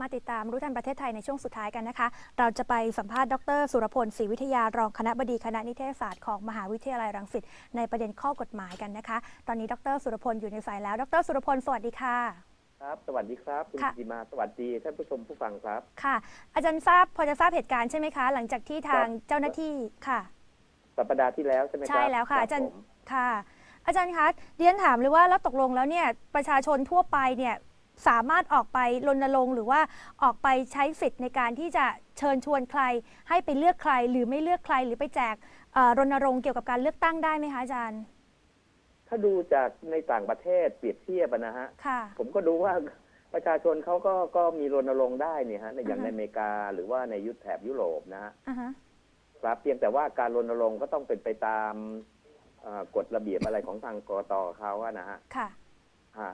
มาติดตามรู้ทันประเทศไทยในช่วงสุดท้ายกันนะคะ เราจะไปสัมภาษณ์ดร สุรพลศรีวิทยารองคณะบดีคณะนิเทศศาสตร์ของมหาวิทยาลัยรังสิตในประเด็นข้อกฎหมายกันนะคะ ตอนนี้ดร สุรพลอยู่ในสายแล้ว ดร สุรพลสวัสดีค่ะ ครับ สวัสดีครับ คุณค่ะจิมา สวัสดีท่านผู้ชมผู้ฟังครับ ค่ะ อาจารย์ทราบพอจะทราบเหตุการณ์ใช่ไหมคะ หลังจากที่ทางครับเจ้าหน้าที่ค่ะ สัปดาห์ที่แล้วใช่ไหมครับใช่แล้วค่ะรับอาจารย์ผมค่ะ อาจารย์คะเรียนถามเลยว่าแล้วตกลงแล้วเนี่ยประชาชนทั่วไปเนี่ย สามารถออกไปรณรงค์หรือว่าออกไปใช้สิทธิ์ในการที่จะเชิญชวนใคร ให้ไปเลือกใครหรือไม่เลือกใครหรือไปแจกเอ่อรณรงค์เกี่ยวกับการเลือกตั้งได้ไหมคะอาจารย์ ถ้าดูจากในต่างประเทศเปรียบเทียบอะนะฮะค่ะผมก็ดูว่าประชาชนเขาก็ก็มีรณรงค์ได้เนี่ยฮะในอย่างอ่าฮะในอเมริกาหรือว่าในยุทธแถบยุโรปนะฮะอ่าฮะครับเพียงแต่ว่าการรณรงค์ก็ต้องเป็นไปตามเอ่อกฎระเบียบอะไรของทางกรตเขาอะนะฮะค่ะฮะ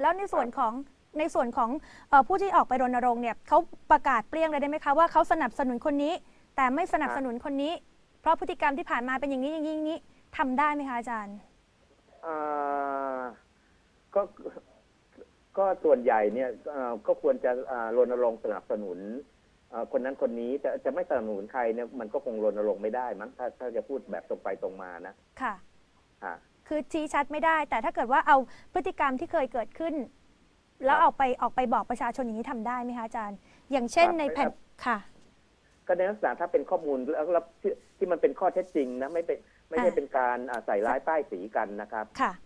แล้วในส่วนของในส่วนของเอ่อผู้ที่ออกไปรณรงค์เนี่ยเขาประกาศเปรี้ยงเลยได้ไหมคะว่าเขาสนับสนุนคนนี้ แต่ไม่สนับสนุนคนนี้ เพราะพฤติกรรมที่ผ่านมาเป็นอย่างนี้อย่างนี้อย่างนี้ทำได้ไหมคะอาจารย์อ่าก็ก็ส่วนใหญ่เนี่ยเอ่อก็ควรจะอ่ารณรงค์สนับสนุนเอ่อคนนั้นคนนี้จะจะไม่สนับสนุนใครเนี่ยมันก็คงรณรงค์ไม่ได้มั้งถ้าถ้าจะพูดแบบตรงไปตรงมานะ ค่ะฮะ คือชี้ชัดไม่ได้ แต่ถ้าเกิดว่าเอาพฤติกรรมที่เคยเกิดขึ้น แล้วครับเอาไปออกไปบอกประชาชนอย่างนี้ทำได้ไหมคะอาจารย์ อย่างเช่นครับในแผ่นครับค่ะก็ในลักษณะถ้าเป็นข้อมูลแล้วแล้วที่ที่มันเป็นข้อเท็จจริงนะไม่เป็นไม่ใช่อ่าเป็นการอ่าใส่ร้ายป้ายสีกันนะครับ ค่ะอ่า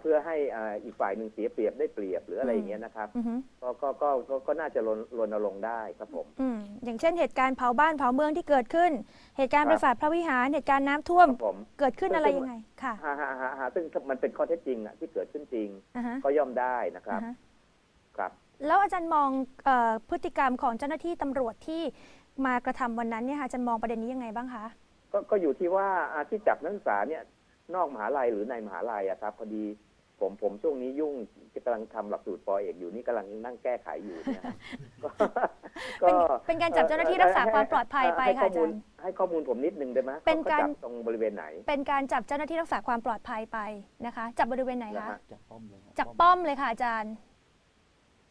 เพื่อให้อ่าอีกฝ่ายหนึ่งเสียเปรียบได้เปรียบหรืออะไรอย่างเงี้ยนะครับอือฮึก็ก็ก็ก็ก็น่าจะรณรณรงค์ได้ครับผมอืมอย่างเช่นเหตุการณ์เผาบ้านเผาเมืองที่เกิดขึ้น เหตุการณ์คปรับราสาทพระวิหารเหตุการณ์น้ำท่วมครับผมเกิดขึ้นซึ่งอะไรยังไงค่ะฮะฮะฮะฮะซึ่งมันเป็นข้อเท็จจริงอะที่เกิดขึ้นจริงอ่าฮะก็ย่อมได้นะครับอ่าฮะครับ แล้วอาจารย์มองเออพฤติกรรมของเจ้าหน้าที่ตำรวจที่มากระทำวันนั้นเนี่ยค่ะอาจารย์มองประเด็นนี้ยังไงบ้างคะก็ก็อยู่ที่ว่าอ่าที่จับนักศึกษาเนี่ยนอกมหาลัยหรือในมหาลัยอะครับพอดี ผมผมช่วงนี้ยุ่งกำลังทำหลักสูตรปอเอกอยู่นี่กำลังนั่งแก้ไขอยู่เนี่ยก็เป็นเป็นการจับเจ้าหน้าที่รักษาความปลอดภัยไปให้ค่ะข้ออามูจาลรย์ให้ข้อมูลผมนิดนึงได้ไหมเป็นการขจับตรงบริเวณไหน เป็นการจับเจ้าหน้าที่รักษาความปลอดภัยไปนะคะ จับบริเวณไหนเหรอคะฮะจากป้อมเลยครับจากป้อมเลยค่ะอาจารย์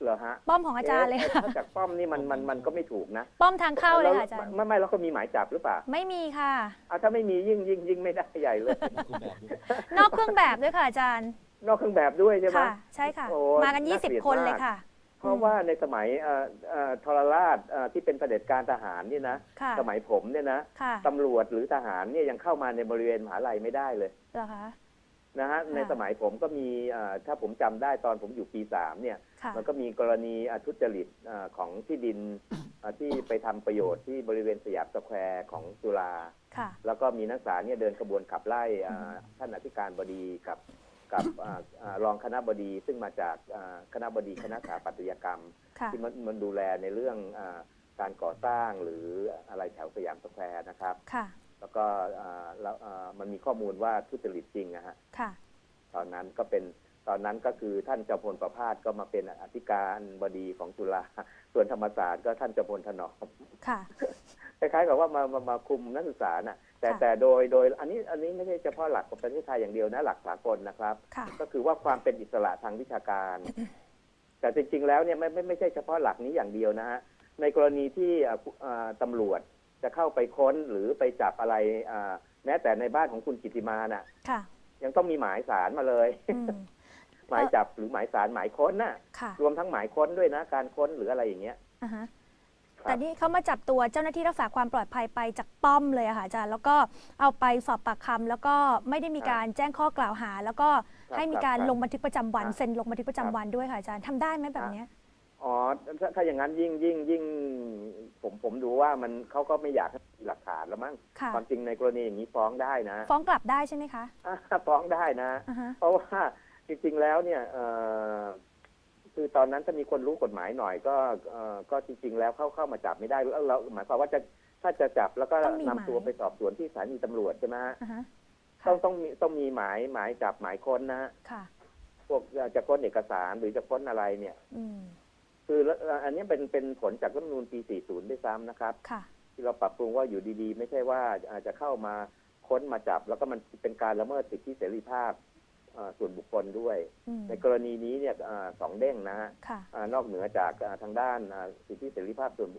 เหรอฮะป้อมของอาจารย์เลยอ๊ะค่ะถ้าจากป้อมนี่มันมันมันก็ไม่ถูกนะ ป้อมทางเข้าเลยค่ะอาจารย์ไม่ไม่แล้วก็มีหมายจับหรือเปล่า ไม่มีค่ะอะถ้าไม่มียิ่งยิ่งยิ่งไม่ได้ใหญ่เลย นอกเครื่องแบบด้วยนอกเครื่องแบบด้วยค่ะอาจารย์ นอกเครื่องแบบด้วยใช่ไหมค่ะ ใช่ค่ะ โอ้มากันน่าเกลียด20 คนมากเลยค่ะ เพราะว่าในสมัยเอ่อเอ่อทรราชเอ่อที่เป็นเผด็จการทหารนี่นะ ค่ะ สมัยผมเนี่ยนะค่ะตำรวจหรือทหารเนี่ยยังเข้ามาในบริเวณมหาลัยไม่ได้เลยเหรอคะ นะฮะค่ะในสมัยผมก็มีเอ่อถ้าผมจำได้ตอนผมอยู่ปีสามเนี่ย ค่ะ มันก็มีกรณีอะทุจริตเอ่อของที่ดินอะที่ไปทำประโยชน์ที่บริเวณสยามสแควร์ของจุฬาค่ะ แล้วก็มีนักศึกษาเนี่ยเดินขบวนขับไล่อ่าท่านอธิการบดีกับ กับอ่าอ่ารองคณะบดีซึ่งมาจากอ่าคณะบดีคณะสถาปัตยกรรมค่ะที่มันมันดูแลในเรื่องอาการก่อสร้างหรืออะไรแถวสยามสแควร์นะครับค่ะแล้วก็อ่าแล้วอ่ามันมีข้อมูลว่าทุจริตจริงนะฮะค่ะตอนนั้นก็เป็นตอนนั้นก็คือท่านจอมพลประพาสก็มาเป็นอธิการบดีของจุฬาส่วนธรรมศาสตร์ก็ท่านจอมพลถนอม ค่ะคล้ายๆกับว่ามามามาคุมนักศึกษาน่ะแต่ค่ะแต่โดยโดยอันนี้อันนี้ไม่ใช่เฉพาะหลักของประเทศไทยอย่างเดียวนะหลักสากลนะครับค่ะก็คือว่าความเป็นอิสระทางวิชาการ แต่จริง ๆ แล้วเนี่ยไม่ไม่ไม่ใช่เฉพาะหลักนี้อย่างเดียวนะฮะในกรณีที่อ่าอ่าตำรวจจะเข้าไปค้นหรือไปจับอะไรอ่าแม้แต่ในบ้านของคุณกิติมาน่ะค่ะยังต้องมีหมายสารมาเลยอืมหมายจับหรือหมายสารหมายค้นน่ะค่ะ รวมทั้งหมายค้นด้วยนะ การค้นหรืออะไรอย่างเงี้ยอ่าฮะครับ แต่นี่เขามาจับตัวเจ้าหน้าที่รักษาความปลอดภัยไปจากป้อมเลยอะค่ะอาจารย์ แล้วก็เอาไปสอบปากคำแล้วก็ไม่ได้มีการแจ้งข้อกล่าวหา แล้วก็ให้มีการลงบันทึกประจำวันเซ็นลงบันทึกประจำวันด้วยค่ะอาจารย์ทำได้ไหมแบบเนี้ย อ๋อถ้าถ้าอย่างนั้นยิ่งยิ่งยิ่ง ผมผมดูว่ามันเขาก็ไม่อยากให้มีหลักฐานแล้วมั้งค่ะ ความจริงในกรณีอย่างนี้ฟ้องได้นะฟ้องกลับได้ใช่ไหมคะอ่าฟ้องได้นะ อ่าฮะ เพราะว่าจริงๆแล้วเนี่ยเอ่อ คือตอนนั้นถ้ามีคนรู้กฎหมายหน่อยก็เอ่อก็จริง ๆ แล้วเข้าเข้ามาจับไม่ได้แล้วเราหมายความว่าจะถ้าจะจับแล้วก็ต้องมีนำหมาย ตัวไปสอบสวนที่สถานีตำรวจใช่ไหมฮะอ่าฮะต้อค่ะงต้องมีต้องมีหมายหมายจับหมายค้นนะฮะค่ะ พวกจะค้นเอกสารหรือจะค้นอะไรเนี่ย อืมคืออันนี้เป็นเป็นผลจากรัฐธรรมนูญปี 40 ด้วยซ้ำนะครับ ค่ะ ที่เราปรับปรุงว่าอยู่ดีๆ ไม่ใช่ว่าอาจจะเข้ามาค้นมาจับ แล้วก็มันเป็นการละเมิดสิทธิเสรีภาพเอ่อ ส่วนบุคคลด้วยอืมในกรณีนี้เนี่ยเอ่อสองเด้งนะฮะค่ะอ่านอกเหนือจากอ่าทางด้านอ่าสิทธิเสรีภาพส่วน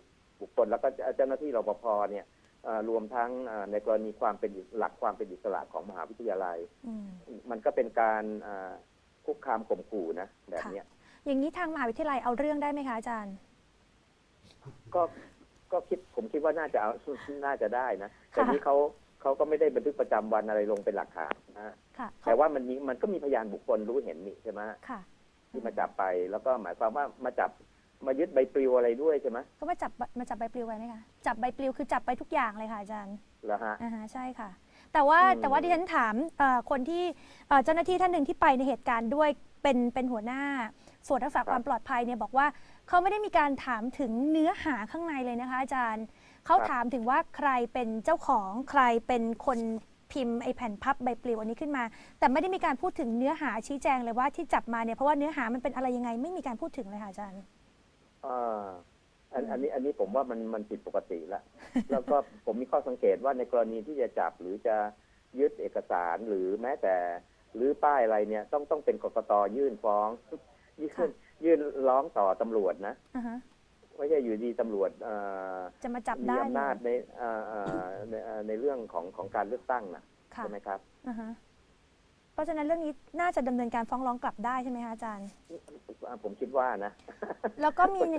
บุคคล แล้วก็เจ้าหน้าที่รปภเนี่ยอ่ารวมทั้งอ่าในกรณีความเป็นอิหลักความเป็นอิสระของมหาวิทยาลัยอืมมันก็เป็นการอ่าคุกคามข่มขู่นะแบบเนี้ยอย่างนี้ทางมหาวิทยาลัยเอาเรื่องได้ไหมคะอาจารย์ ก็ก็คิดผมคิดว่าน่าจะเอาน่าจะได้นะแต่ค่ะนี้เขา เขาก็ไม่ได้บันทึกประจำวันอะไรลงเป็นหลักฐานนะฮะค่ะแต่ว่ามันมีมันก็มีพยานบุคคลรู้เห็นนี่ใช่ไหมค่ะที่มาจับไปแล้วก็หมายความว่ามาจับมายึดใบปลิวอะไรด้วยใช่ไหมก็มาจับมาจับใบปลิวไว้ไหมคะจับใบปลิวคือจับไปทุกอย่างเลยค่ะอาจารย์เหรอฮะอ่าฮะใช่ค่ะ แต่ว่าอืมแต่ว่าดิฉันถามเอ่อคนที่เอ่อเจ้าหน้าที่ท่านหนึ่งที่ไปในเหตุการณ์ด้วยเป็นเป็นหัวหน้า ส่วนรักษาความปลอดภัยเนี่ยบอกว่าเขาไม่ได้มีการถามถึงเนื้อหาข้างในเลยนะคะ อาจารย์เขาถามถึงว่าใครเป็นเจ้าของใครเป็นคนพิมพ์ไอแผ่นพับใบปลิวอันนี้ขึ้นมา แต่ไม่ได้มีการพูดถึงเนื้อหาชี้แจงเลยว่าที่จับมาเนี่ยเพราะว่าเนื้อหามันเป็นอะไรยังไงไม่มีการพูดถึงเลยค่ะอาจารย์อ่าอันอันนี้อันนี้ผมว่ามันมันผิดปกติละแล้วก็ผมมีข้อสังเกตว่าในกรณีที่จะจับหรือจะยึดเอกสารหรือแม้แต่หรือป้ายอะไรเนี่ยต้องต้องเป็นกกตยื่นฟ้อง ยื่นค่ะยื่นร้องต่อตำรวจนะอ่าฮะไม่ใช่อยู่ดีตำรวจเอ่อจะมาจับมีได้อำนาจเลยในเอ่อเอ่อในเอ่อในเรื่องของของการเลือกตั้งนะค่ะใช่ไหมครับ อ่าฮะเพราะฉะนั้นเรื่องนี้น่าจะดำเนินการฟ้องร้องกลับได้ใช่ไหมคะอาจารย์อ่าผมคิดว่านะ แล้วก็มีใน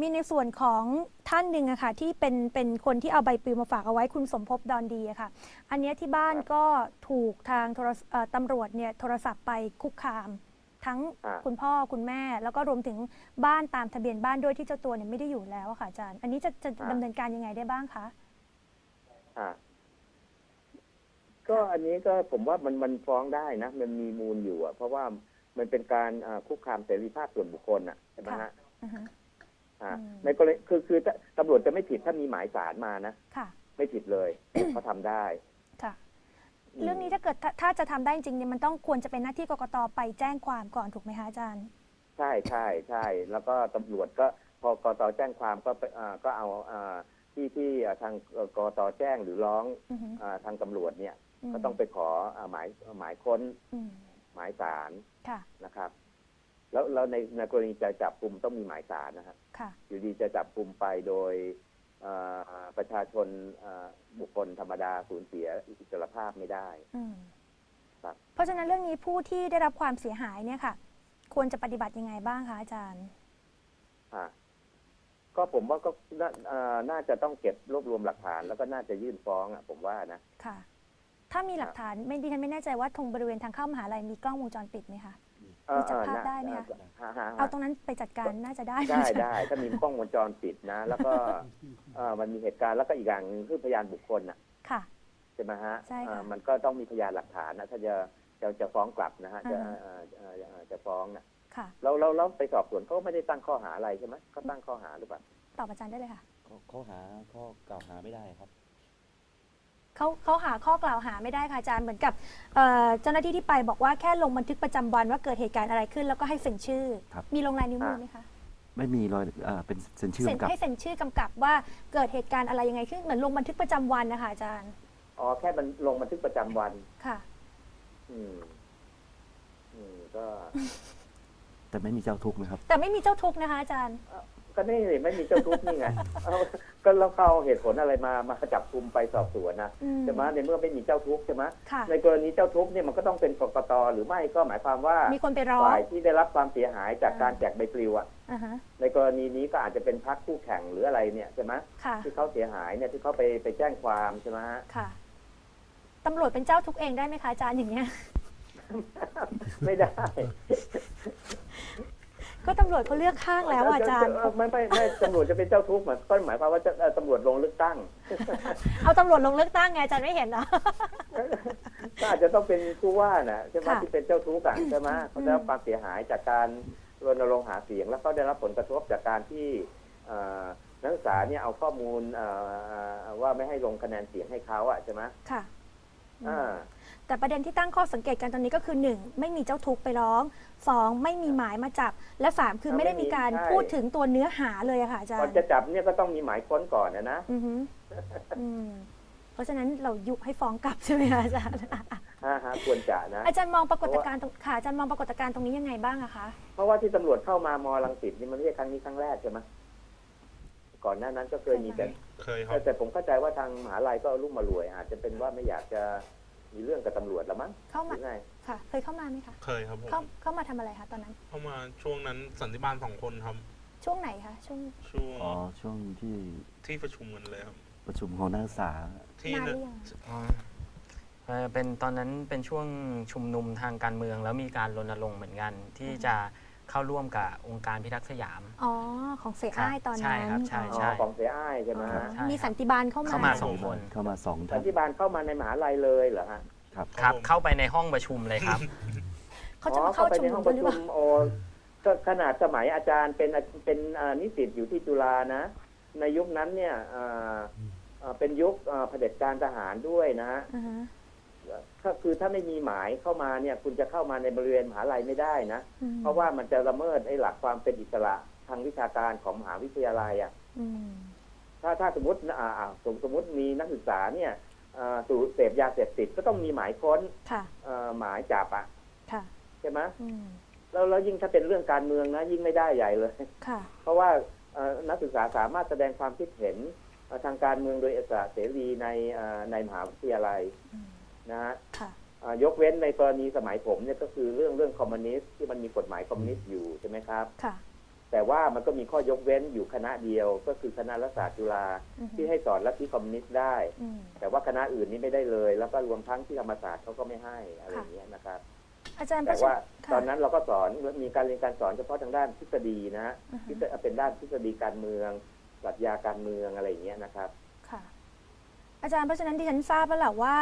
มีในส่วนของท่านหนึ่งอะค่ะที่เป็นเป็นคนที่เอาใบปลิวมาฝากเอาไว้คุณสมภพดอนดีอะค่ะ อันเนี้ยที่บ้านครับ ก็ถูกทางโทรศเอ่อตำรวจเนี่ยโทรศัพท์ไปคุกคาม ทั้งอ่าคุณพ่อคุณแม่ แล้วก็รวมถึงบ้านตามทะเบียนบ้านด้วยที่เจ้าตัวเนี่ยไม่ได้อยู่แล้วอะค่ะอาจารย์ อันนี้จะจะดำเนินการยังไงได้บ้างคะอ่าก็อันนี้ก็ผมว่ามันมันฟ้องได้นะ มันมีมูลอยู่อะเพราะว่ามันเป็นการอ่าคุกคามเสรีภาพส่วนบุคคลอะใช่ไหมฮะอือฮะอ่าอืมในกรณีคือคือถ้าตำรวจจะไม่ผิดถ้ามีหมายสารมานะค่ะไม่ผิดเลยเขาทำได้ค่ะอืม เรื่องนี้ถ้าเกิดถ้าถ้าจะทำได้จริงๆเนี่ยมันต้องควรจะเป็นหน้าที่กกตไปแจ้งความก่อนถูกไหมคะอาจารย์ ใช่ใช่ใช่แล้วก็ตำรวจก็พอกตแจ้งความก็ไปอ่าก็เอาอ่าที่ที่อ่าทางเอ่อกตแจ้งหรือร้องอือฮึอ่าทางตำรวจเนี่ยมก็ต้องไปขออ่าหมายหมายค้นอืมหมายสารค่ะนะครับ แล้วแล้วในในกรณีจะจับกลุ่มต้องมีหมายสารนะครับค่ะอยู่ดีจะจับกลุ่มไปโดยเอ่อ ประชาชนเอ่อบุคคลธรรมดาสูญเสียอิสรภาพไม่ได้อืมครับเพราะฉะนั้นเรื่องนี้ผู้ที่ได้รับความเสียหายเนี่ยค่ะ ควรจะปฏิบัติยังไงบ้างคะอาจารย์อะก็ผมว่าก็น่าเอ่อน่าจะต้องเก็บรวบรวมหลักฐานแล้วก็น่าจะยื่นฟ้องอะผมว่านะค่ะ ถ้ามีหลักฐานไม่ดิฉันไม่แน่ใจว่าตรงบริเวณทางเข้ามหาลัยมีกล้องวงจรปิดไหมคะ เออจับภาพเออได้ไหมคะฮะฮะเอาตรงนั้นไปจัดการน่าจะได้ได้ได้ถ้ามีกล้องวงจรปิดนะ แล้วก็เอ่อมันมีเหตุการณ์แล้วก็อีกอย่างหนึ่งคือพยานบุคคลอะค่ะใช่ไหมฮะใช่ค่ะเอ่อมันก็ต้องมีพยานหลักฐานนะถ้าจะจะจะฟ้องกลับนะฮะจะอ่าฮะเอ่อเอ่อเอ่อจะฟ้องนะค่ะแล้วแล้วแล้วไปสอบสวนเขาก็ไม่ได้ตั้งข้อหาอะไรใช่ไหมเขาตั้งข้อหาหรือเปล่าตอบอาจารย์ได้เลยค่ะข้อข้อหาข้อกล่าวหาไม่ได้ครับ เขาเขาหาข้อกล่าวหาไม่ได้ค่ะอาจารย์เหมือนกับเอ่อเจ้าหน้าที่ที่ไปบอกว่าแค่ลงบันทึกประจำวันว่าเกิดเหตุการณ์อะไรขึ้น แล้วก็ให้เซ็นชื่อ ครับ มีลงลายนิ้วมือไหมคะไม่มีรอยเอ่อเป็นเซ็นชื่อเซ็นกำกับ ให้เซ็นชื่อกำกับว่าเกิดเหตุการณ์อะไรยังไงขึ้นเหมือนลงบันทึกประจำวันนะคะอาจารย์อ๋อแค่มันลงบันทึกประจำวัน ค่ะ อืม อืมก็แต่ไม่มีเจ้าทุกข์นะครับ แต่ไม่มีเจ้าทุกข์นะคะอาจารย์ ก็นี่สิไม่มีเจ้าทุกข์นี่ไงเอาก็แล้วเขาเอาเหตุผลอะไรมามาจับกุมไปสอบสวนนะอืม ใช่ไหมในเมื่อไม่มีเจ้าทุกข์ใช่ไหมค่ะ ในกรณีเจ้าทุกข์เนี่ยมันก็ต้องเป็นกกตหรือไม่ก็หมายความว่ามีคนไปร้องฝ่ายที่ได้รับความเสียหายจากอ่าการแจกใบปลิวอะอ่าฮะในกรณีนี้ก็อาจจะเป็นพรรคคู่แข่งหรืออะไรเนี่ยใช่ไหมค่ะ ที่เขาเสียหายเนี่ยที่เขาไปไปแจ้งความใช่ไหมฮะ ค่ะตำรวจเป็นเจ้าทุกข์เองได้ไหมคะอาจารย์อย่างเงี้ย ไม่ได้ ก็ตำรวจเขาเลือกข้างแล้วอะอาจารย์เไม่ไม่ไม่ตำรวจจะเป็นเจ้าทุกข์หมายก็หมายความว่าจะเอ่อตำรวจลงเลือกตั้ง เอาตำรวจลงเลือกตั้งไงอาจารย์ไม่เห็นเหรอก็อาจจะต้องเป็นผู้ว่าน่ะใช่ไหมค่ะที่เป็นเจ้าทุกข์อะใช่ไหมเขาได้รับความเสียหายจากการรณรงค์หาเสียง แล้วก็ได้รับผลกระทบจากการที่เอ่อนักศึกษาเนี่ยเอาข้อมูลเอ่อว่าไม่ให้ลงคะแนนเสียงให้เขาอะใช่ไหมค่ะอ่าแต่ประเด็นที่ตั้งข้อสังเกตกันตอนนี้ก็คือ 1 ไม่มีเจ้าทุกข์ไปร้อง 2 ไม่มีหมายมาจับ และ 3 คือไม่ได้มีการพูดถึงตัวเนื้อหาเลยอะค่ะอาจารก่อนย์จะจับเนี่ยก็ต้องมีหมายค้นก่อนนะนะอือฮึอืมเพราะฉะนั้นเรายุให้ฟ้องกลับใช่ไหมคะอาจารย์ฮฮะฮะควรจะนะ อาจารย์มองปรากฏการณ์ตรงค่ะอาจารย์มองปรากฏการณ์ตรงนี้ยังไงบ้างอะคะ เพราะว่าที่ตำรวจเข้ามามอลังสิตนี่มันไม่ใช่ครั้งนี้ครั้งแรกใช่ไหมก่อนหน้านั้นก็เคยมีแต่เคยครับแต่แต่ผมเข้าใจว่าทางมหาลัยก็เอาลูกมารวย อาจจะเป็นว่าไม่อยากจะ มีเรื่องกับตำรวจละมั้งเข้าหมารือไงค่ะ เคยเข้ามาไหมคะ เคยครับผม เข้าเข้ามาทำอะไรคะตอนนั้น เข้ามาช่วงนั้นสันติบาลสองคนครับ ช่วงไหนคะ ช่วง ช่วงอ๋อ ช่วงที่ที่ประชุมกันเลยครับ ประชุมของนักศึกษา ที่นานหรือยัง อ๋อเอ่อเป็นตอนนั้นเป็นช่วงชุมนุมทางการเมือง แล้วมีการรณรงค์เหมือนกัน ที่จะ เข้าร่วมกับองค์การพิทักษ์สยาม อ๋อ ของเสียอ้ายตอนใช่นั้นครับใช่อ๋อของเสียอ้ายใช่ไหมอ๋อฮะใช่มีสันติบาลเข้ามา เข้ามาสองคน เข้ามาสองสัท่านนติบาลเข้ามาในมหาลัยเลยเหรอฮะครับครับผมเข้าไปในห้องประชุมเลยครับ เขาจะมาอ๋อเข้าไปชุมในนุห้อมงปด้วยระหรือชุเปมล่า โอก็ขนาดสมัยอาจารย์เป็นเป็นอ่านิสิตอยู่ที่จุฬานะ ในยุคนั้นเนี่ยอ่าอ่าเป็นยุคอ่าเผด็จการทหารด้วยนะฮะ อ่าฮะ ก็คือถ้าไม่มีหมายเข้ามาเนี่ยคุณจะเข้ามาในบริเวณมหาลัยไม่ได้นะอืมเพราะว่ามันจะละเมิดไอ้หลักความเป็นอิสระทางวิชาการของมหาวิทยาลัยอะอืมถ้าถ้าสมมติอ่าอ่าสมสมมติมีนักศึกษาเนี่ยอ่าสูบเสพยาเสพติดก็ต้องมีหมายค้นค่ะอ่าหมายจับอะค่ะใช่ไหมอืมแล้วแล้วยิ่งถ้าเป็นเรื่องการเมืองนะ ยิ่งไม่ได้ใหญ่เลยค่ะเพราะว่าเอ่อนักศึกษาสามารถแสดงความคิดเห็นเอ่อทางการเมืองโดยอิสระเสรีในเอ่อในมหาวิทยาลัยอืม นะฮะค่ะอ่ายกเว้นในกรณีสมัยผมเนี่ยก็คือเรื่องเรื่องคอมมิวนิสต์ที่มันมีกฎหมายคอมมิวนิสต์อยู่ใช่ไหมครับค่ะแต่ว่ามันก็มีข้อยกเว้นอยู่คณะเดียว ก็คือคณะรัฐศาสตร์จุฬาอืมที่ให้สอนลัทธิคอมมิวนิสต์ได้อืมแต่ว่าคณะอื่นนี่ไม่ได้เลย แล้วก็รวมทั้งที่ธรรมศาสตร์เขาก็ไม่ให้อะไรอย่างเงี้ยนะครับ อาจารย์แต่ประชุมว่าค่ะตอนนั้นเราก็สอนมีการเรียนการสอนเฉพาะทางด้านทฤษฎีนะฮะอือฮึทฤษฎีเป็นด้านทฤษฎีการเมืองปรัชญาการเมืองอะไรอย่างเงี้ยนะครับค่ะ อาจารย์เพราะฉะนั้นดิฉันทราบแล้วแหละว่า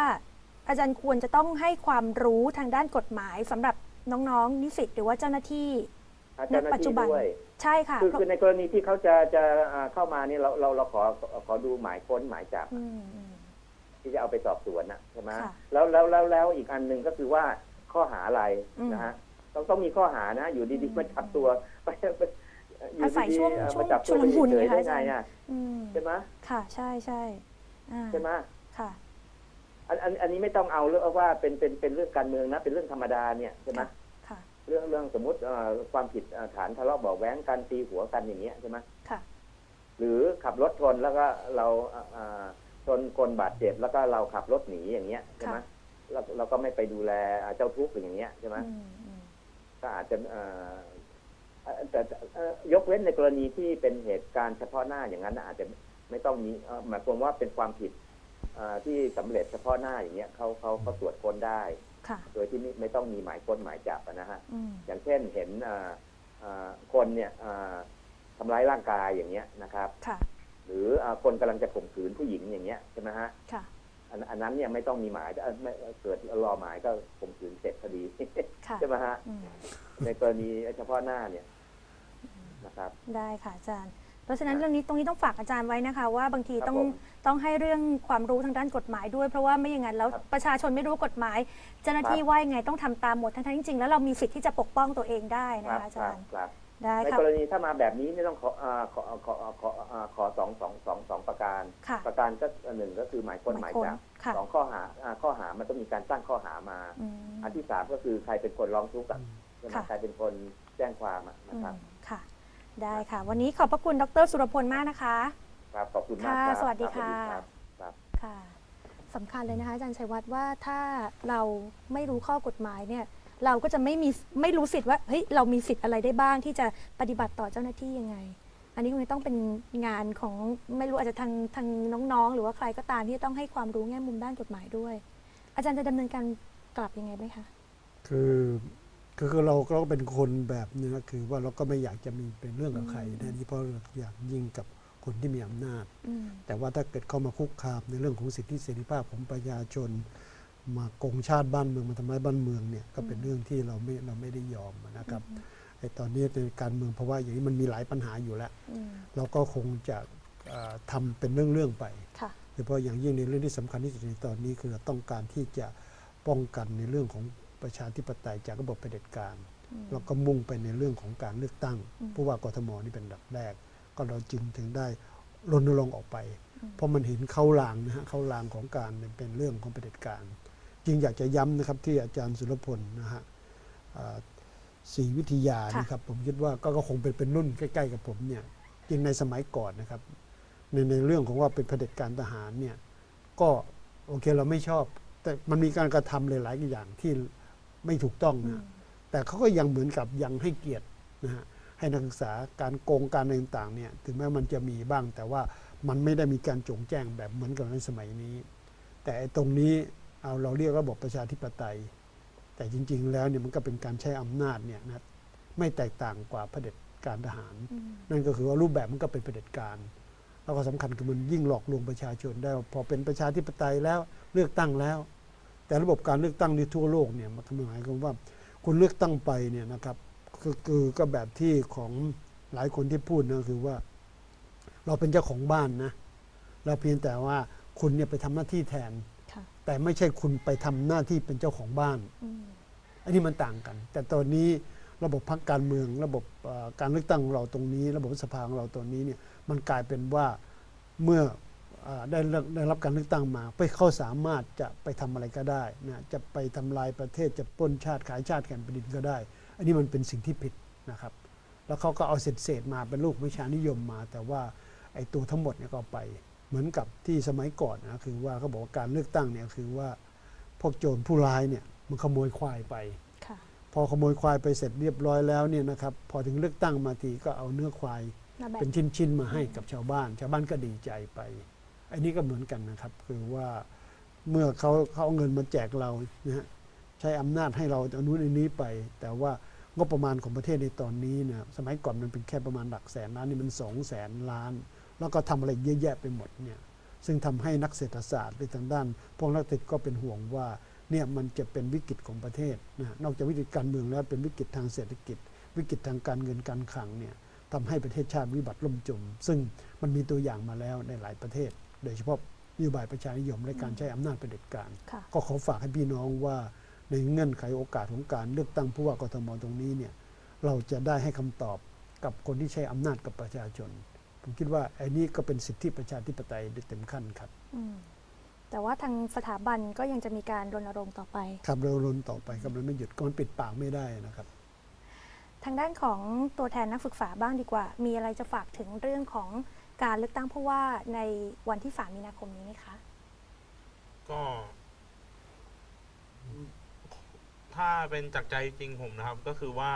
อาจารย์ควรจะต้องให้ความรู้ทางด้านกฎหมายสำหรับน้องๆ นิสิตหรือว่าเจ้าหน้าที่เจ้าหน้าณปัจจุที่บันด้วยใช่ค่ะคือเพราะคือในกรณีที่เขาจะจะอ่าเข้ามานี่เราเราเราขอขอดูหมายค้นหมายจับอืมอืมที่จะเอาไปสอบสวนนะใช่ไหมค่ะแล้วแล้วแล้วแล้วอีกอันหนึ่งก็คือว่าข้อหาอะไรอืมนะฮะต้องต้องมีข้อหานะ อยู่ดีอืมๆมาจับตัวไปไปอยู่อาศัยดีช่วงๆเอ่อช่วงมาจับตัวชุลมุนเฉยๆไงคะได้ไงอาจารย์อะอืมใช่ไหมค่ะใช่ใช่อ่าใช่ไหมค่ะ อันอันอันนี้ไม่ต้องเอาเรื่องว่าเป็นเป็นเป็นเรื่องการเมืองนะ เป็นเรื่องธรรมดาเนี่ยใช่ไหมค่ะ เรื่องเรื่องสมมติเอ่อความผิดเอ่อฐานทะเลาะเบาะแว้งกันตีหัวกันอย่างเงี้ยใช่ไหมค่ะ หรือขับรถชนแล้วก็เราเอ่อเอ่อชนคนบาดเจ็บแล้วก็เราขับรถหนีอย่างเงี้ยใช่ไหมค่ะเราเราก็ไม่ไปดูแลเจ้าทุกข์อย่างเงี้ยใช่ไหมอืมอืมก็อาจจะเอ่อเอ่อแต่แต่เอ่อยกเว้นในกรณีที่เป็นเหตุการณ์เฉพาะหน้าอย่างนั้นน่ะอาจจะไม่ต้องมีเอ่อหมายความว่าเป็นความผิดเอ่อ ที่สำเร็จเฉพาะหน้าอย่างเงี้ยเขาเขาเขาตรวจค้นได้ค่ะโดยที่ไม่ไม่ต้องมีหมายค้นหมายจับอะนะฮะอืมอย่างเช่นเห็นเอ่อเอ่อคนเนี่ยเอ่อทำร้ายร่างกายอย่างเงี้ยนะครับค่ะหรือเอ่อคนกำลังจะข่มขืนผู้หญิงอย่างเงี้ยใช่ไหมฮะค่ะอันอันนั้นเนี่ยไม่ต้องมีหมายเอ่อไม่เกิดรอหมายก็ข่มขืนเสร็จพอดีค่ะใช่ไหมฮะอืมในกรณีเฉพาะหน้าเนี่ยนะครับ ได้ค่ะอาจารย์ เพราะฉะนั้นเรื่องนี้ตรงนี้ต้องฝากอาจารย์ไว้นะคะ ว่าบางทีครับต้องผมต้องให้เรื่องความรู้ทางด้านกฎหมายด้วย เพราะว่าไม่อย่างนั้นแล้วครับประชาชนไม่รู้กฎหมาย เจ้าหน้าที่ครับว่ายังไงต้องทำตามหมดทั้งๆจริงๆแล้วเรามีสิทธิ์ที่จะปกป้องตัวเองได้คนะรับคะอาครัจาบรย์ครับได้ในค่ะกรณีถ้ามาแบบนี้เนี่ยต้องขออ่าขอขอขออ่าขอสองสองสองสองประการค่ะประการก็หนึ่งก็คือหมายค้นหมายจับค่ะสองข้อหาอ่าข้อหามันต้องมีการตั้งข้อหามาอืมอันที่สามก็คือใครเป็นคนร้องทุกข์อะใช่ไหมค่ะใครเป็นคนแจ้งความอะนะอืครับมค่ะ ได้ค่ะ วันนี้ขอบพระคุณดรสุรพลมากนะคะ ครับขอบคุณมากค่ะครับสวัสดีรับค่ะรับครับค่ะสำคัญเลยนะคะอาจารย์ชัยวัฒน์ว่าถ้าเราไม่รู้ข้อกฎหมายเนี่ยเราก็จะไม่มีไม่รู้สิทธิ์ว่าเฮ้ยเรามีสิทธิ์อะไรได้บ้างที่จะปฏิบัติต่อเจ้าหน้าที่ยังไง อันนี้คงจะต้องเป็นงานของไม่รู้อาจจะทางทางน้องๆ หรือว่าใครก็ตามที่จะต้องให้ความรู้แง่มุมด้านกฎหมายด้วย อาจารย์จะดำเนินการกลับยังไงไหมคะ คือ คือคือเราก็เป็นคนแบบนี้นะคือว่าเราก็ไม่อยากจะมีเป็นเรื่องกับใครอืมนะนี่เพราะเราอยากยิงกับคนที่มีอำนาจอืมแต่ว่าถ้าเกิดเข้ามาคุกคามในเรื่องของสิทธิเสรีภาพของประชาชน มาโกงชาติบ้านเมืองมาทำร้ายบ้านเมืองเนี่ยก็เป็นอืมเรื่องที่เราไม่เราไม่ได้ยอมนะครับอืมไอ้ตอนนี้ในการเมืองเพราะว่าอย่างนี้มันมีหลายปัญหาอยู่แล้วอืมเราก็คงจะเอ่อทำเป็นเรื่องๆไปค่ะโดยเฉพาะอย่างยิ่งในเรื่องที่สำคัญที่สุดในตอนนี้คือเราต้องการที่จะป้องกันในเรื่องของ ประชาธิปไตยจากระบบเผด็จการอืมแล้วก็มุ่งไปในเรื่องของการเลือกตั้งอืมผู้ว่ากทมนี่เป็นอันดับแรก ก็เราจึงถึงได้รณรงค์ออกไปอืมเพราะมันเห็นเข้าลางนะฮะเข้าลางของการเป็นเรื่องของเผด็จการจริงอยากจะย้ำนะครับที่อาจารย์สุรพลนะฮะอ่าศรีวิทยาค่ะนะครับผมคิดว่าก็ก็คงเป็นเป็นรุ่นใกล้ๆกับผมเนี่ยจริงในสมัยก่อนนะครับ ในในเรื่องของว่าเป็นเผด็จการทหารเนี่ยก็โอเคเราไม่ชอบ แต่มันมีการกระทำหลายๆอย่างที่ ไม่ถูกต้องอืมนะแต่เขาก็ยังเหมือนกับยังให้เกียรตินะฮะให้นักศึกษาการโกงการอะไรต่างๆเนี่ยถึงแม้มันจะมีบ้าง แต่ว่ามันไม่ได้มีการจงแจ้งแบบเหมือนกับในสมัยนี้ แต่ไอ้ตรงนี้เอาเราเรียกระบบประชาธิปไตย แต่จริง ๆ แล้วเนี่ยมันก็เป็นการใช้อำนาจเนี่ยนะไม่แตกต่างกว่าเผด็จการทหารอืมนั่นก็คือว่ารูปแบบมันก็เป็นเผด็จการแล้วก็สำคัญคือมันยิ่งหลอกลวงประชาชนได้ว่าพอเป็นประชาธิปไตยแล้วเลือกตั้งแล้ว แต่ระบบการเลือกตั้งในทั่วโลกเนี่ยมันหมายความว่าคุณเลือกตั้งไปเนี่ยนะครับคือคือก็แบบที่ของหลายคนที่พูดนะคือว่า เราเป็นเจ้าของบ้านนะเราเพียงแต่ว่าคุณเนี่ยไปทำหน้าที่แทนค่ะแต่ไม่ใช่คุณไปทำหน้าที่เป็นเจ้าของบ้านอืมอันนี้มันต่างกัน แต่ตอนนี้ระบบพักการเมือง ระบบเอ่อการเลือกตั้งของเราตรงนี้ ระบบสภาของเราตอนนี้เนี่ยมันกลายเป็นว่าเมื่อเอ่อ ได้เลือกได้รับการเลือกตั้งมา ไปเขาสามารถจะไปทำอะไรก็ได้นะจะไปทำลายประเทศจะปล้นชาติขายชาติแข่งแผ่นดินก็ได้ อันนี้มันเป็นสิ่งที่ผิดนะครับ แล้วเขาก็เอาเศษเศษๆมาเป็นลูกวิชานิยมมา แต่ว่าไอ้ตัวทั้งหมดเนี่ยก็เอาไป เหมือนกับที่สมัยก่อนนะคือว่าเขาบอกว่าการเลือกตั้งเนี่ยคือว่าพวกโจรผู้ร้ายเนี่ยมันขโมยควายไปค่ะพอขโมยควายไปเสร็จเรียบร้อยแล้วเนี่ยนะครับพอถึงเลือกตั้งมาทีก็เอาเนื้อควายมาแบ่งเป็นชิ้นๆมาให้กับชาวบ้าน ชาวบ้านก็ดีใจไป อันนี้ก็เหมือนกันนะครับ คือว่าเมื่อเขาเขาเอาเงินมาแจกเรานะใช้อำนาจให้เราอนู้นอันนี้ไป แต่ว่างบประมาณของประเทศในตอนนี้เนี่ยสมัยก่อนมันเป็นแค่ประมาณหลักแสนล้านนี่มันสองแสนล้าน แล้วก็ทำอะไรเยอะแยะไปหมดเนี่ยซึ่งทำให้นักเศรษฐศาสตร์หรือทางด้านพวกนักเศรษฐก็เป็นห่วงว่าเนี่ยมันจะเป็นวิกฤตของประเทศนะนอกจากวิกฤตการเมืองแล้วเป็นวิกฤตทางเศรษฐกิจ วิกฤตทางการเงินการคลังเนี่ยทำให้ประเทศชาติวิบัติล่มจม ซึ่งมันมีตัวอย่างมาแล้วในหลายประเทศ โดยเฉพาะนโยบายประชานิยมและการใช้อำนาจเผด็จการค่ะก็ขอฝากให้พี่น้องว่าในเงื่อนไขโอกาสของการเลือกตั้งผู้ว่ากทมตรงนี้เนี่ยเราจะได้ให้คำตอบกับคนที่ใช้อำนาจกับประชาชน ผมคิดว่าอันนี้ก็เป็นสิทธิประชาธิปไตยโดยเต็มขั้นครับอืมแต่ว่าทางสถาบันก็ยังจะมีการรณรงค์ต่อไปครับเราลนต่อไปครับเราไม่หยุดก็มันปิดปากไม่ได้นะครับ ทางด้านของตัวแทนนักศึกษาบ้างดีกว่า มีอะไรจะฝากถึงเรื่องของ การเลือกตั้งผู้ว่าในวันที่ 3 มีนาคมนี้ไหมคะ ก็ ถ้าเป็นจากใจจริงผมนะครับ ก็คือว่า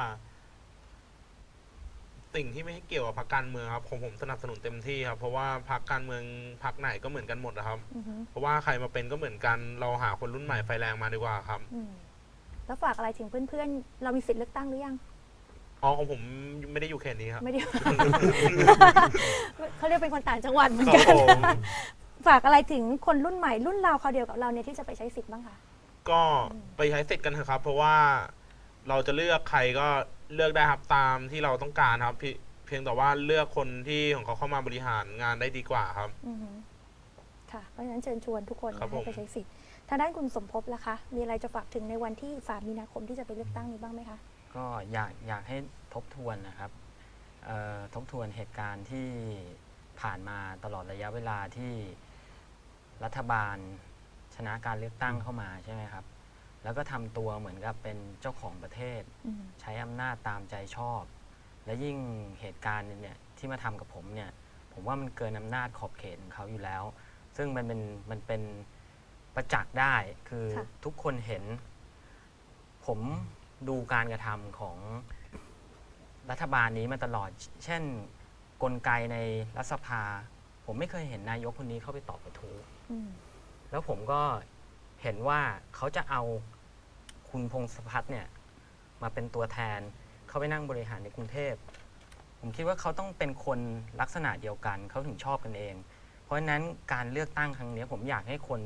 สิ่งที่ไม่ให้เกี่ยวกับพรรคการเมืองครับผมผมสนับสนุนเต็มที่ครับ เพราะว่าพรรคการเมืองพรรคไหนก็เหมือนกันหมดนะครับ อือฮึเพราะว่าใครมาเป็นก็เหมือนกันเราหาคนรุ่นใหม่ไฟแรงมาดีกว่าครับ อืมแล้วฝากอะไรถึงเพื่อนๆ เรามีสิทธิ์เลือกตั้งหรือยัง อ๋อของผมไม่ได้อยู่เขตนี้ครับ ไม่ได้ เขาเรียกเป็นคนต่างจังหวัดเหมือนครักับนผม ฝากอะไรถึงคนรุ่นใหม่รุ่นราวคราวเดียวกับเราเนี่ยที่จะไปใช้สิทธิ์บ้างคะ ก็ไปใช้สิทธิ์กันเถอะครับ เพราะว่าเราจะเลือกใครก็เลือกได้ครับตามที่เราต้องการครับเพียเพียงแต่ว่าเลือกคนที่ของเขาเข้ามาบริหารงานได้ดีกว่าครับ อือฮึค่ะ เพราะฉะนั้นเชิญชวนทุกคนครับให้ผม ไปใช้สิทธิ์ทางด้านคุณสมภพล่ะคะ มีอะไรจะฝากถึงในวันที่ 3 มีนาคมที่จะไปเลือกตั้งนี้บ้างไหมคะ ก็อยากอยากให้ทบทวนนะครับเอ่อทบทวนเหตุการณ์ที่ผ่านมาตลอดระยะเวลาที่รัฐบาลชนะการเลือกตั้งเข้ามาใช่ไหมครับ แล้วก็ทำตัวเหมือนกับเป็นเจ้าของประเทศอืมใช้อำนาจตามใจชอบ และยิ่งเหตุการณ์เนี่ยที่มาทำกับผมเนี่ย ผมว่ามันเกินอำนาจขอบเขตของเขาอยู่แล้ว ซึ่งมันเป็นมันเป็นประจักษ์ได้คือค่ะทุกคนเห็น ผม ดูการกระทำของรัฐบาลนี้มาตลอด เช่น กลไกในรัฐสภา ผมไม่เคยเห็นนายกคนนี้เข้าไปตอบกระทู้อืมแล้วผมก็เห็นว่าเขาจะเอาคุณพงศพัฒน์เนี่ยมาเป็นตัวแทน เข้าไปนั่งบริหารในกรุงเทพ ผมคิดว่าเขาต้องเป็นคนลักษณะเดียวกัน เขาถึงชอบกันเอง เพราะฉะนั้นการเลือกตั้งครั้งนี้ผมอยากให้คน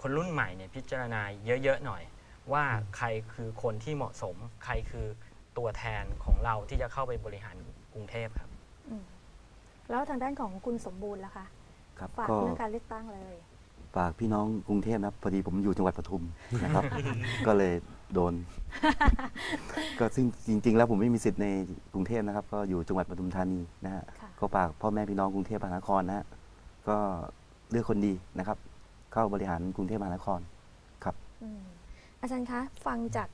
คนรุ่นใหม่เนี่ยพิจารณาเยอะๆหน่อย ว่าใครคือคนที่เหมาะสม ใครคือตัวแทนของเราที่จะเข้าไปบริหารกรุงเทพครับอืมแล้วทางด้านของคุณสมบูรณ์ล่ะคะครับฝากก็เรื่องการเลือกตั้งเลย ฝากพี่น้องกรุงเทพนะครับพอดีผมอยู่จังหวัดปทุมนะครับ ก็เลยโดน ก็ซึ่งจริง ๆ แล้วผมไม่มีสิทธิ์ในกรุงเทพนะครับ ก็อยู่จังหวัดปทุมธานีนะฮะค่ะก็ฝากพ่อแม่พี่น้องกรุงเทพมหานครนะฮะก็เลือกคนดีนะครับ เข้าบริหารกรุงเทพมหานครครับ อาจารย์คะฟังจาก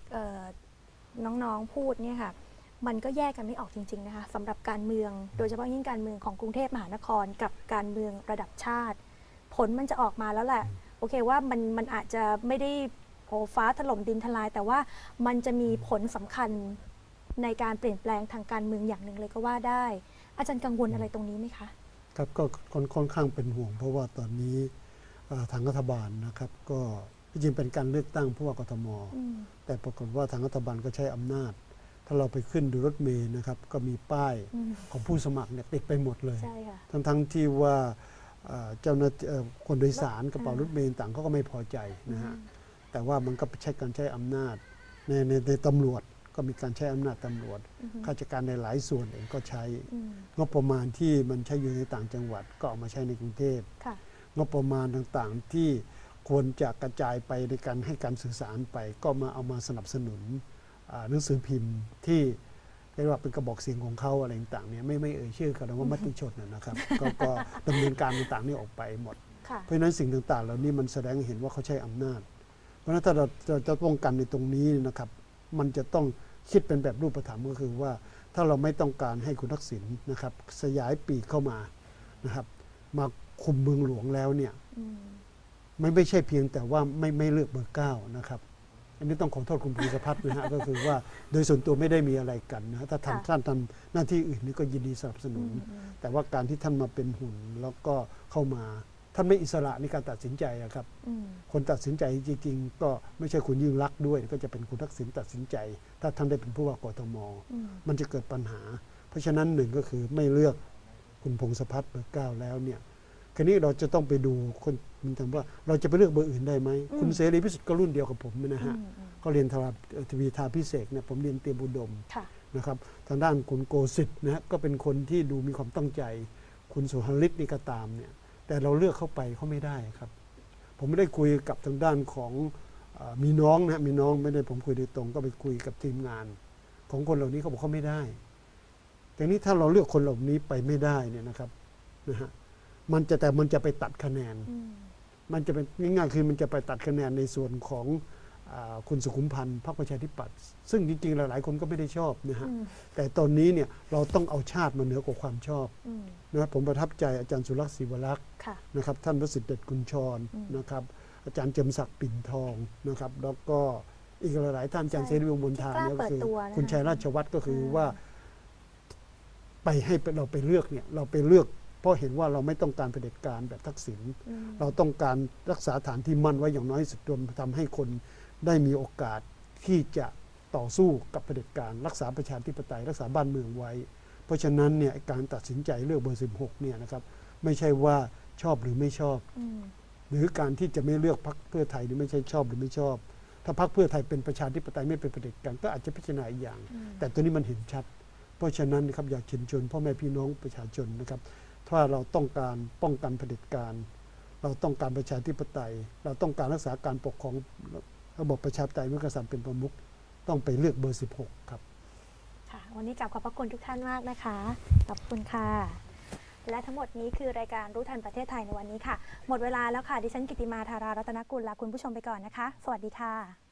น้องๆพูดเนี่ยค่ะมันก็แยกกันไม่ออกจริงๆนะคะสำหรับการเมืองโดยเฉพาะยิ่งการเมืองของกรุงเทพมหานคร กับการเมืองระดับชาติ ผลมันจะออกมาแล้วแหละโอเคว่ามันมันอาจจะไม่ได้โหฟ้าถล่มดินทลาย แต่ว่ามันจะมีผลสำคัญในการเปลี่ยนแปลงทางการเมืองอย่างหนึ่งเลยก็ว่าได้ อาจารย์กังวลอะไรตรงนี้ไหมคะครับก็ค่อนข้างเป็นห่วง เพราะว่าตอนนี้ทางรัฐบาลนะครับก็ จริงๆเป็นการเลือกตั้งผู้ว่ากทมอืมแต่ปรากฏว่าทางรัฐบาลก็ใช้อำนาจ ถ้าเราไปขึ้นดูรถเมล์นะครับ ก็มีป้ายอืมของผู้สมัครเนี่ยติดไปหมดเลยใช่ค่ะทั้งทั้งๆที่ว่าเอ่อเจ้าหน้าที่เอ่อคนโดยสารกระเป๋ารถเมล์ต่างเขาก็ไม่พอใจนะฮะ แต่ว่ามันก็ใช้การใช้อำนาจในในในตำรวจก็มีการใช้อำนาจตำรวจอือฮึข้าราชการในหลายส่วนเองก็ใช้อืมงบประมาณที่มันใช้อยู่ในต่างจังหวัดก็เอามาใช้ในกรุงเทพค่ะงบประมาณต่างๆที่ ควรจะกระจายไปในการให้การสื่อสารไป ก็มาเอามาสนับสนุนอ่าหนังสือพิมพ์ที่เรียกว่าเป็นกระบอกเสียงของเขาอะไรต่างๆเนี่ยไม่ไม่เอ่ยชื่อกันว่ามติชนนะนะครับก็ก็ดำเนินการต่างๆนี่ออกไปหมดค่ะเพราะฉะนั้นสิ่งต่างๆเหล่านี้มันแสดงให้เห็นว่าเขาใช้อำนาจ เพราะฉะนั้นถ้าเราจะจะป้องกันในตรงนี้นะครับ มันจะต้องคิดเป็นแบบรูปธรรมก็คือว่า ถ้าเราไม่ต้องการให้คุณทักษิณนะครับสยายปีกเข้ามานะครับ มาคุมเมืองหลวงแล้วเนี่ยอื มไม่ไม่ใช่เพียงแต่ว่าไม่ไม่เลือกเบอร์เก้านะครับ อันนี้ต้องขอโทษคุณภูริพัฒน์นะฮะ ก็คือว่าโดยส่วนตัวไม่ได้มีอะไรกันนะฮะถ้าค่ะทำท่านทำหน้าที่อื่นนี่ก็ยินดีสนับสนุนอืมอืมแต่ว่าการที่ท่านมาเป็นหุ่นแล้วก็เข้ามาท่านไม่อิสระในการตัดสินใจอะครับอืมคนตัดสินใจจริงๆ ก็ไม่ใช่คุณยิ่งรักษณ์ด้วย ก็จะเป็นคุณทักษิณตัดสินใจ ถ้าท่านได้เป็นผู้ว่ากทมอืมมันจะเกิดปัญหา เพราะฉะนั้นหนึ่งก็คือไม่เลือกคุณพงศพัฒน์เบอร์เก้าแล้วเนี่ย คราวนี้เราจะต้องไปดูคนมันถามว่า เราจะไปเลือกเบอร์อื่นได้ไหมอืมคุณเสรีพิสุทธิ์ก็รุ่นเดียวกับผมนะอืฮะมอืมก็เรียนทวารทวีทาพิเศษเนี่ยผมเรียนเตรียมอุดมค่ะนะครับ ทางด้านคุณโกสิทธิ์นะฮะก็เป็นคนที่ดูมีความตั้งใจ คุณสุหฤทธิ์นี่ก็ตามเนี่ย แต่เราเลือกเข้าไปเขาไม่ได้ครับ ผมไม่ได้คุยกับทางด้านของเออมีน้องนะฮะมีน้องไม่ได้ผมคุยโดยตรง ก็ไปคุยกับทีมงาน ของคนเหล่านี้เขาบอกเขาไม่ได้แต่นี้ถ้าเราเลือกคนเหล่านี้ไปไม่ได้เนี่ยนะครับนะฮะ มันจะแต่มันจะไปตัดคะแนนอืมมันจะเป็นง่ายๆคือมันจะไปตัดคะแนนในส่วนของอาคุณสุขุมพันธ์พรรคประชาธิปัตย์ซึ่งจริงๆหลายๆคนก็ไม่ได้ชอบนะฮะอืมแต่ตอนนี้เนี่ยเราต้องเอาชาติมาเหนือกว่าความชอบอืมนะครับผมประทับใจอาจารย์สุรักษ์ศิวรักษ์ค่ะนะครับท่านประสิทธิ์เด็ดกุญชรอืมนะครับอาจารย์เจยมศักดิ์ปิ่นทองนะครับแล้วก็อีกหลายๆท่านอาจารย์ใช่เสรีวงศ์มนทาที่เนี่ยกล้าก็คือเปิดตัวนะคะคุณชัยราชวัตรก็คืออมว่า ไปให้เราไปเลือกเนี่ย เราไปเลือก เพราะเห็นว่าเราไม่ต้องการเผด็จการแบบทักษิณอืมเราต้องการรักษาฐานที่มั่นไว้อย่างน้อยที่สุดรวมทำให้คนได้มีโอกาสที่จะต่อสู้กับเผด็จการ รักษาประชาธิปไตย รักษาบ้านเมืองไว้ เพราะฉะนั้นเนี่ยการตัดสินใจเลือกเบอร์ 16เนี่ยนะครับไม่ใช่ว่าชอบหรือไม่ชอบอืมหรือการที่จะไม่เลือกพรรคเพื่อไทยนี่ไม่ใช่ชอบหรือไม่ชอบ ถ้าพรรคเพื่อไทยเป็นประชาธิปไตยไม่เป็นเผด็จการก็อาจจะพิจารณาอีกอย่างอืมแต่ตัวนี้มันเห็นชัด เพราะฉะนั้นนะครับอยากเชิญชวนพ่อแม่พี่น้องประชาชนนะครับ ถ้าเราต้องการป้องกันเผด็จการ เราต้องการประชาธิปไตย เราต้องการรักษาการปกครองระบบประชาธิปไตยมีกษัตริย์เป็นประมุขต้องไปเลือกเบอร์ 16 ครับค่ะวันนี้กลับขอบพระคุณทุกท่านมากนะคะ ขอบคุณค่ะ และทั้งหมดนี้คือรายการรู้ทันประเทศไทยในวันนี้ค่ะ หมดเวลาแล้วค่ะ ดิฉันกิติมาธารารัตนกุลลาคุณผู้ชมไปก่อนนะคะ สวัสดีค่ะ